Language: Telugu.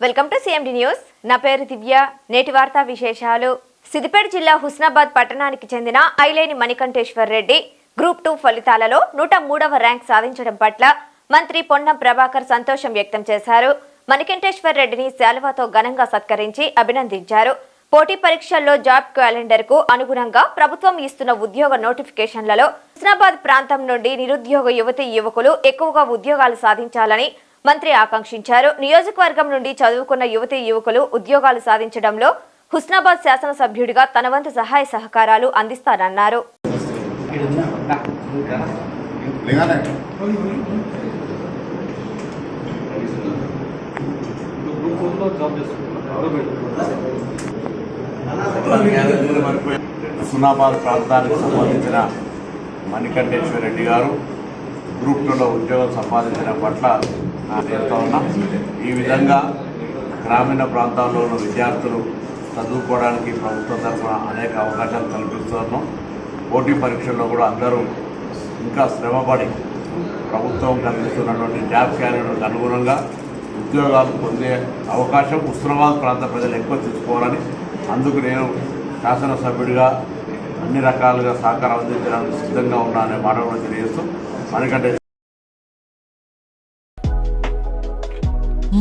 వెల్కమ్ టు సిఎండి న్యూస్ నా పేరు దివ్య. నేటి వార్తా విశేషాలు. సిద్దిపేట జిల్లా హుస్నాబాద్ పట్టణానికి చెందిన ఐలేని మణికంఠేశ్వర్ రెడ్డి గ్రూప్ టూ ఫలితాలలో నూట మూడవ ర్యాంక్ సాధించడం పట్ల మంత్రి పొన్నం ప్రభాకర్ సంతోషం వ్యక్తం చేశారు. మణికంఠేశ్వర్ రెడ్డిని శాలువాతో ఘనంగా సత్కరించి అభినందించారు. పోటీ పరీక్షల్లో జాబ్ క్యాలెండర్కు అనుగుణంగా ప్రభుత్వం ఇస్తున్న ఉద్యోగ నోటిఫికేషన్లలో హుస్నాబాద్ ప్రాంతం నుండి నిరుద్యోగ యువతి యువకులు ఎక్కువగా ఉద్యోగాలు సాధించాలని మంత్రి ఆకాంక్షించారు. నియోజకవర్గం నుండి చదువుకున్న యువతీ యువకులు ఉద్యోగాలు సాధించడంలో హుస్నాబాద్ శాసనసభ్యుడిగా తన వంతు సహాయ సహకారాలు అందిస్తానన్నారు. హుస్నాబాద్ ప్రాంతానికి సంబంధించిన మణికంఠేశ్వర రెడ్డి గారు గ్రూప్ టూలో ఉద్యోగం సంపాదించడం పట్ల నేను చెప్తా ఉన్నా ఈ విధంగా గ్రామీణ ప్రాంతాల్లో ఉన్న విద్యార్థులు చదువుకోవడానికి ప్రభుత్వం తరఫున అనేక అవకాశాలు కల్పిస్తున్నాం పోటీ పరీక్షల్లో కూడా అందరూ ఇంకా శ్రమపడి ప్రభుత్వం కల్పిస్తున్నటువంటి జాబ్ క్యాలెండర్కి అనుగుణంగా ఉద్యోగాలు పొందే అవకాశం ఉస్మానాబాద్ ప్రాంత ప్రజలు ఎక్కువ తీసుకోవాలని అందుకు నేను శాసనసభ్యుడిగా అన్ని రకాలుగా సహకారం అందించడానికి సిద్ధంగా ఉన్నా అనే మాట కూడా తెలియజేస్తూ మనకంటే